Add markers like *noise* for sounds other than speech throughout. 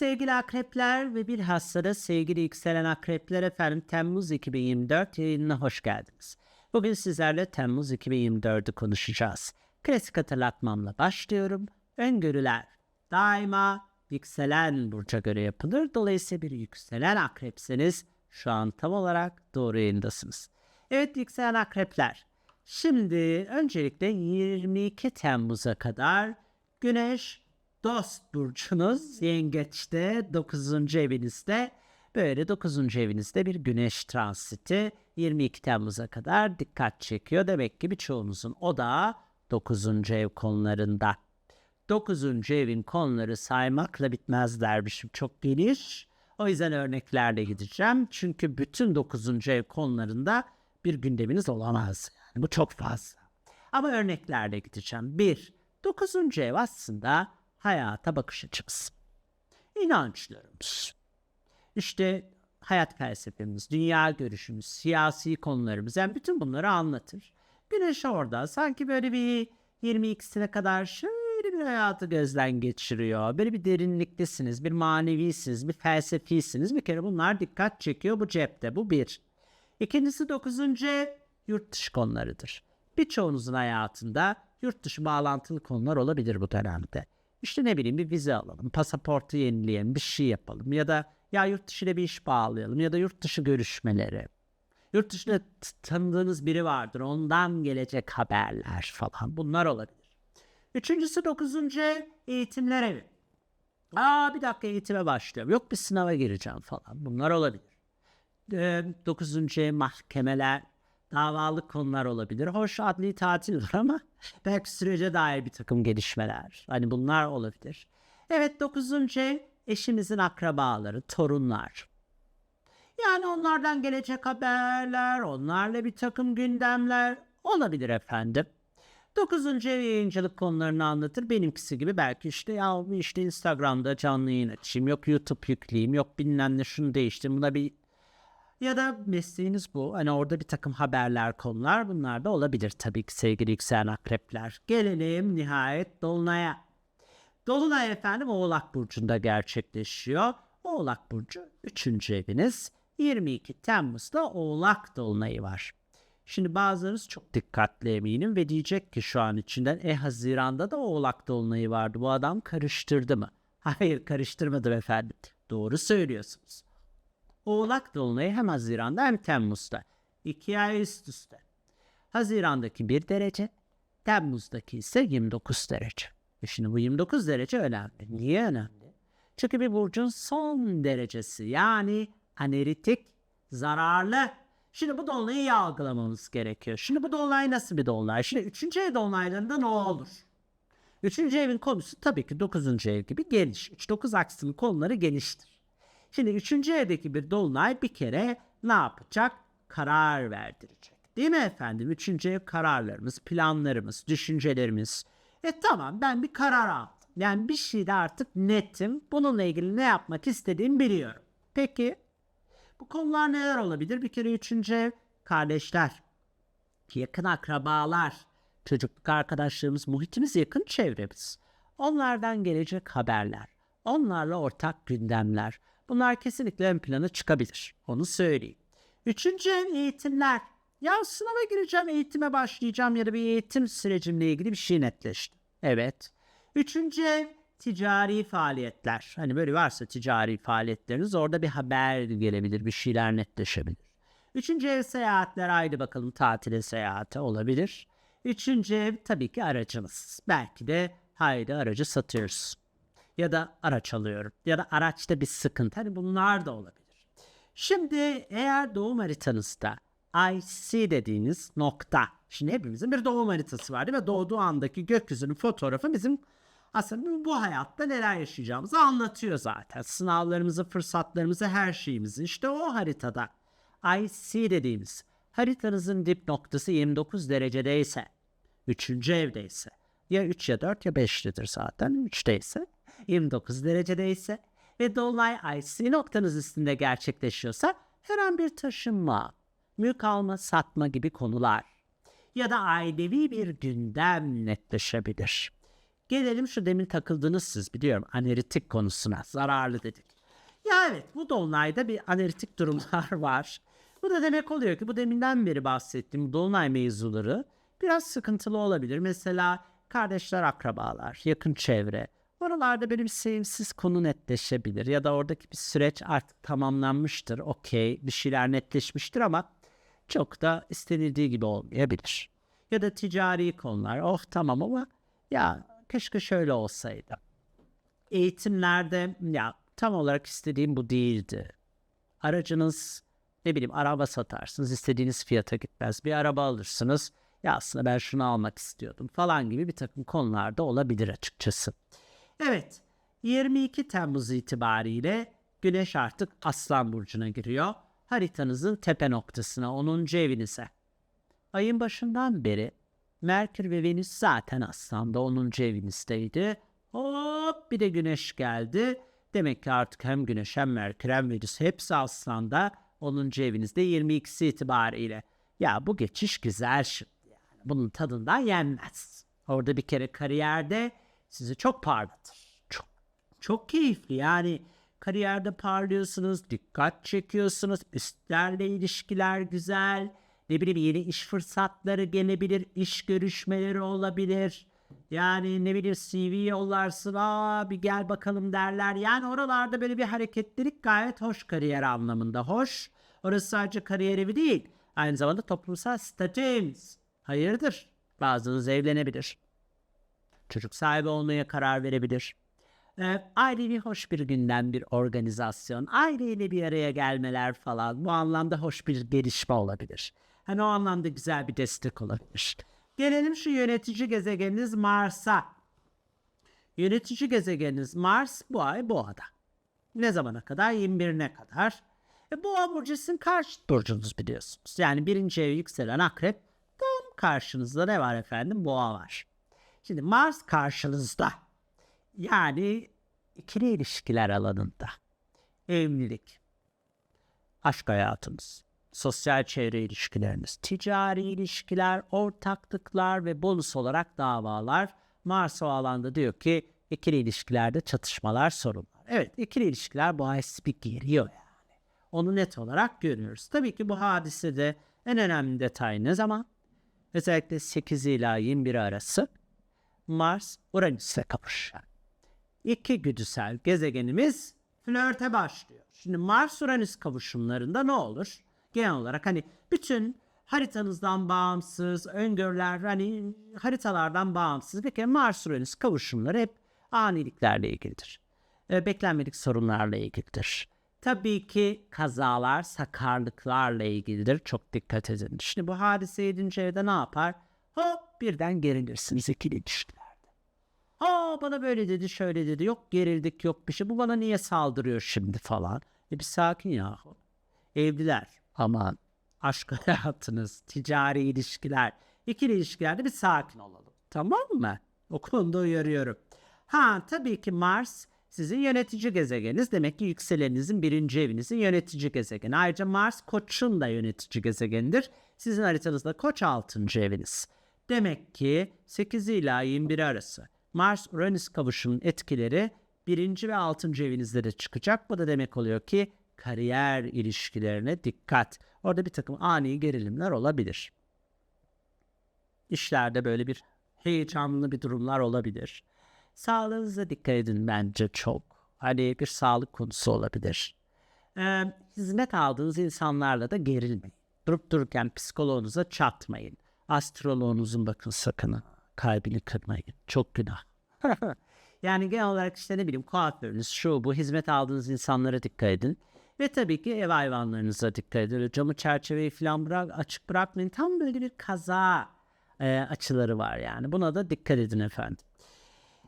sevgili akrepler ve bilhassa da sevgili yükselen akrepler efendim Temmuz 2024 yayınına hoş geldiniz. Bugün sizlerle Temmuz 2024'ü konuşacağız. Klasik hatırlatmamla başlıyorum. Öngörüler daima yükselen burca göre yapılır. Dolayısıyla bir yükselen akrepseniz şu an tam olarak doğru yayındasınız. Evet yükselen akrepler. Şimdi öncelikle 22 Temmuz'a kadar Güneş dost burcunuz yengeçte 9. evinizde böyle 9. evinizde bir güneş transiti 22 Temmuz'a kadar dikkat çekiyor. Demek ki birçoğunuzun odağı 9. ev konularında. 9. evin konuları saymakla bitmez dermişim. Çok geniş. O yüzden örneklerle gideceğim. Çünkü bütün 9. ev konularında bir gündeminiz olamaz. Yani bu çok fazla. Ama örneklerle gideceğim. 1. 9. ev aslında hayata bakış açımız. İnançlarımız. İşte hayat felsefemiz, dünya görüşümüz, siyasi konularımız. Yani bütün bunları anlatır. Güneş orada sanki böyle bir 22'sine kadar şöyle bir hayatı gözden geçiriyor. Böyle bir derinliktesiniz, bir manevisiniz, bir felsefisiniz. Bir kere bunlar dikkat çekiyor bu cepte. Bu bir. İkincisi 9. ev yurt dışı konularıdır. Birçoğunuzun hayatında yurt dışı bağlantılı konular olabilir bu dönemde. İşte ne bileyim bir vize alalım, pasaportu yenileyelim, bir şey yapalım ya da ya yurt dışı ile bir iş bağlayalım ya da yurt dışı görüşmeleri. Yurt dışında tanıdığınız biri vardır, ondan gelecek haberler falan bunlar olabilir. Üçüncüsü dokuzuncu eğitimler evi. Aa bir dakika eğitime başlıyorum. Yok bir sınava gireceğim falan. Bunlar olabilir. Dokuzuncu mahkemeler, davalık konular olabilir. Hoş adli tatil var ama *laughs* belki sürece dair bir takım gelişmeler. Hani bunlar olabilir. Evet dokuzuncu ev eşimizin akrabaları, torunlar. Yani onlardan gelecek haberler, onlarla bir takım gündemler olabilir efendim. Dokuzuncu ev yayıncılık konularını anlatır. Benimkisi gibi belki işte ya işte Instagram'da canlı yayın açayım. Yok YouTube yükleyeyim. Yok bilmem ne şunu değiştireyim. Buna bir ya da mesleğiniz bu. Hani orada bir takım haberler, konular bunlar da olabilir tabii ki sevgili yükselen akrepler. Gelelim nihayet Dolunay'a. Dolunay efendim Oğlak Burcu'nda gerçekleşiyor. Oğlak Burcu 3. eviniz. 22 Temmuz'da Oğlak Dolunay'ı var. Şimdi bazılarınız çok dikkatli eminim ve diyecek ki şu an içinden e Haziran'da da Oğlak Dolunay'ı vardı. Bu adam karıştırdı mı? *laughs* Hayır karıştırmadım efendim. Doğru söylüyorsunuz. Oğlak Dolunay'ı hem Haziran'da hem Temmuz'da. İki ay üst üste. Haziran'daki 1 derece, Temmuz'daki ise 29 derece. E şimdi bu 29 derece önemli. Niye önemli? Çünkü bir burcun son derecesi yani aneritik, zararlı. Şimdi bu dolunayı iyi algılamamız gerekiyor. Şimdi bu dolunay nasıl bir dolunay? Şimdi 3. ev dolunaylarında ne olur? Üçüncü evin konusu tabii ki 9. ev gibi geniş. 3-9 aksının konuları geniştir. Şimdi üçüncü evdeki bir dolunay bir kere ne yapacak? Karar verdirecek. Değil mi efendim? Üçüncü ev kararlarımız, planlarımız, düşüncelerimiz. E tamam ben bir karar aldım. Yani bir şeyde artık netim. Bununla ilgili ne yapmak istediğimi biliyorum. Peki bu konular neler olabilir? Bir kere üçüncü ev kardeşler, yakın akrabalar, çocukluk arkadaşlarımız, muhitimiz, yakın çevremiz. Onlardan gelecek haberler, onlarla ortak gündemler. Bunlar kesinlikle ön plana çıkabilir. Onu söyleyeyim. Üçüncü eğitimler. Ya sınava gireceğim, eğitime başlayacağım ya da bir eğitim sürecimle ilgili bir şey netleşti. Evet. Üçüncü ticari faaliyetler. Hani böyle varsa ticari faaliyetleriniz orada bir haber gelebilir, bir şeyler netleşebilir. Üçüncü ev seyahatler haydi bakalım tatile seyahate olabilir. Üçüncü ev tabii ki aracınız. Belki de haydi aracı satıyoruz. Ya da araç alıyorum. Ya da araçta bir sıkıntı. Hani bunlar da olabilir. Şimdi eğer doğum haritanızda IC dediğiniz nokta. Şimdi hepimizin bir doğum haritası var değil mi? Doğduğu andaki gökyüzünün fotoğrafı bizim aslında bu hayatta neler yaşayacağımızı anlatıyor zaten. Sınavlarımızı, fırsatlarımızı, her şeyimizi. İşte o haritada IC dediğimiz haritanızın dip noktası 29 derecedeyse, 3. evdeyse ya 3 ya 4 ya 5'lidir zaten. 3'teyse 29 derecedeyse ve dolunay IC noktanız üstünde gerçekleşiyorsa her an bir taşınma, mülk alma, satma gibi konular ya da ailevi bir gündem netleşebilir. Gelelim şu demin takıldınız siz biliyorum analitik konusuna zararlı dedik. Ya evet bu dolunayda bir analitik durumlar *laughs* var. Bu da demek oluyor ki bu deminden beri bahsettiğim dolunay mevzuları biraz sıkıntılı olabilir. Mesela kardeşler, akrabalar, yakın çevre. Oralarda böyle bir sevimsiz konu netleşebilir ya da oradaki bir süreç artık tamamlanmıştır. Okey bir şeyler netleşmiştir ama çok da istenildiği gibi olmayabilir. Ya da ticari konular. Oh tamam ama ya keşke şöyle olsaydı. Eğitimlerde ya tam olarak istediğim bu değildi. Aracınız ne bileyim araba satarsınız istediğiniz fiyata gitmez. Bir araba alırsınız ya aslında ben şunu almak istiyordum falan gibi bir takım konularda olabilir açıkçası. Evet 22 Temmuz itibariyle Güneş artık Aslan Burcu'na giriyor. Haritanızın tepe noktasına 10. evinize. Ayın başından beri Merkür ve Venüs zaten Aslan'da 10. evinizdeydi. Hop bir de Güneş geldi. Demek ki artık hem Güneş hem Merkür hem Venüs hepsi Aslan'da 10. evinizde 22'si itibariyle. Ya bu geçiş güzel şimdi yani. Bunun tadından yenmez. Orada bir kere kariyerde sizi çok parlatır. Çok, çok keyifli yani. Kariyerde parlıyorsunuz, dikkat çekiyorsunuz, üstlerle ilişkiler güzel. Ne bileyim yeni iş fırsatları gelebilir, iş görüşmeleri olabilir. Yani ne bileyim CV yollarsın, aa bir gel bakalım derler. Yani oralarda böyle bir hareketlilik gayet hoş kariyer anlamında. Hoş. Orası sadece kariyer evi değil. Aynı zamanda toplumsal statümiz. Hayırdır? Bazınız evlenebilir. Çocuk sahibi olmaya karar verebilir. Ee, ailevi hoş bir günden bir organizasyon, aileyle bir araya gelmeler falan bu anlamda hoş bir gelişme olabilir. Hani o anlamda güzel bir destek olabilir. Gelelim şu yönetici gezegeniniz Mars'a. Yönetici gezegeniniz Mars bu ay Boğa'da. Ne zamana kadar? 21'ine kadar. E, Boğa burcu sizin karşıt burcunuz biliyorsunuz. Yani birinci ev yükselen akrep tam karşınızda ne var efendim? Boğa var. Şimdi Mars karşınızda. Yani ikili ilişkiler alanında. Evlilik, aşk hayatınız, sosyal çevre ilişkileriniz, ticari ilişkiler, ortaklıklar ve bonus olarak davalar. Mars o alanda diyor ki ikili ilişkilerde çatışmalar, sorunlar. Evet ikili ilişkiler bu bir geriyor yani. Onu net olarak görüyoruz. Tabii ki bu hadisede en önemli detay ne zaman? Özellikle 8 ila 21 arası Mars Uranüs'e kavuşacak. İki güdüsel gezegenimiz flörte başlıyor. Şimdi Mars Uranüs kavuşumlarında ne olur? Genel olarak hani bütün haritanızdan bağımsız, öngörüler hani haritalardan bağımsız bir kere Mars Uranüs kavuşumları hep aniliklerle ilgilidir. E, beklenmedik sorunlarla ilgilidir. Tabii ki kazalar, sakarlıklarla ilgilidir. Çok dikkat edin. Şimdi bu hadise 7. evde ne yapar? Hop birden gerilirsiniz ikili ilişkilerde. Aa bana böyle dedi şöyle dedi yok gerildik yok bir şey bu bana niye saldırıyor şimdi falan. E bir sakin yahu. Evliler aman aşk *laughs* hayatınız, ticari ilişkiler, ikili ilişkilerde bir sakin olalım. Tamam mı? O konuda uyarıyorum. Ha tabii ki Mars sizin yönetici gezegeniniz. Demek ki yükseleninizin birinci evinizin yönetici gezegeni. Ayrıca Mars koçun da yönetici gezegenidir. Sizin haritanızda koç 6. eviniz. Demek ki 8 ila 21 arası Mars-Uranüs kavuşumunun etkileri 1. ve 6. evinizde de çıkacak. Bu da demek oluyor ki kariyer ilişkilerine dikkat. Orada bir takım ani gerilimler olabilir. İşlerde böyle bir heyecanlı bir durumlar olabilir. Sağlığınıza dikkat edin bence çok. Hani bir sağlık konusu olabilir. Ee, hizmet aldığınız insanlarla da gerilmeyin. Durup dururken psikoloğunuza çatmayın. Astroloğunuzun bakın sakın ha, kalbini kırmayın. Çok günah. *laughs* yani genel olarak işte ne bileyim kuaförünüz şu bu hizmet aldığınız insanlara dikkat edin. Ve tabii ki ev hayvanlarınıza dikkat edin. Camı çerçeveyi falan bırak, açık bırakmayın. Tam böyle bir kaza e, açıları var yani. Buna da dikkat edin efendim.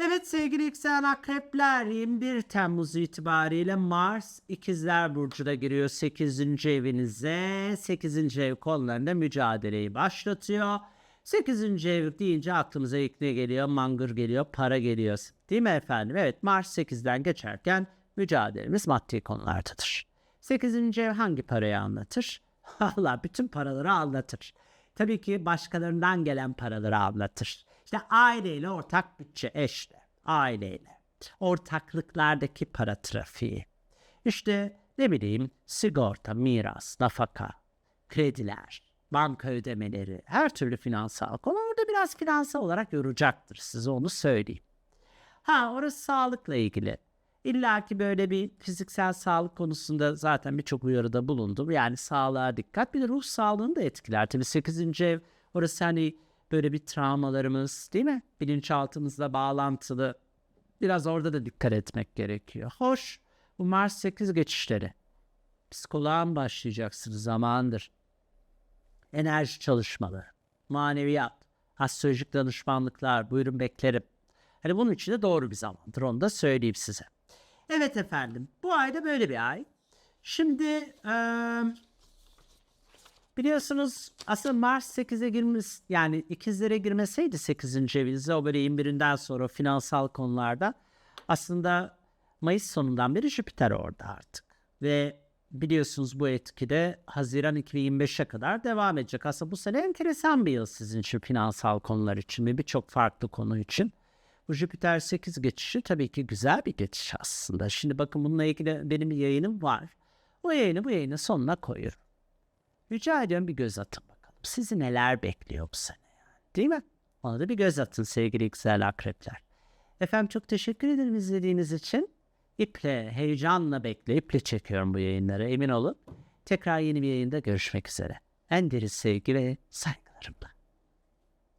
Evet sevgili yükselen akrepler 21 Temmuz itibariyle Mars ikizler burcuna giriyor 8. evinize. 8. ev konularında mücadeleyi başlatıyor. 8. ev deyince aklımıza ilk ne geliyor? Mangır geliyor, para geliyor. Değil mi efendim? Evet Mars 8'den geçerken mücadelemiz maddi konulardadır. 8. ev hangi parayı anlatır? *laughs* Allah bütün paraları anlatır. Tabii ki başkalarından gelen paraları anlatır. İşte aileyle ortak bütçe, eşle, aileyle. Ortaklıklardaki para trafiği. İşte ne bileyim sigorta, miras, nafaka, krediler, banka ödemeleri, her türlü finansal konu orada biraz finansal olarak yoracaktır size onu söyleyeyim. Ha orası sağlıkla ilgili. İlla ki böyle bir fiziksel sağlık konusunda zaten birçok uyarıda bulundum. Yani sağlığa dikkat. Bir de ruh sağlığını da etkiler. Tabii 8. ev orası hani böyle bir travmalarımız değil mi? Bilinçaltımızla bağlantılı. Biraz orada da dikkat etmek gerekiyor. Hoş bu Mars 8 geçişleri. Psikoloğa mı başlayacaksınız zamandır? Enerji çalışmaları, maneviyat, astrolojik danışmanlıklar buyurun beklerim. Hani bunun için de doğru bir zamandır onu da söyleyeyim size. Evet efendim bu ayda böyle bir ay. Şimdi eee, biliyorsunuz aslında Mars 8'e girmiş yani ikizlere girmeseydi 8. evinizde o böyle 21'inden sonra finansal konularda aslında Mayıs sonundan beri Jüpiter orada artık. Ve biliyorsunuz bu etkide Haziran 2025'e kadar devam edecek. Aslında bu sene enteresan bir yıl sizin için finansal konular için ve birçok farklı konu için. Bu Jüpiter 8 geçişi tabii ki güzel bir geçiş aslında. Şimdi bakın bununla ilgili benim bir yayınım var. O yayını bu yayının sonuna koyuyorum. Rica ediyorum bir göz atın bakalım. Sizi neler bekliyor bu sene yani. Değil mi? Ona da bir göz atın sevgili güzel akrepler. Efendim çok teşekkür ederim izlediğiniz için. İple, heyecanla bekle, iple çekiyorum bu yayınları emin olun. Tekrar yeni bir yayında görüşmek üzere. En derin sevgi ve saygılarımla.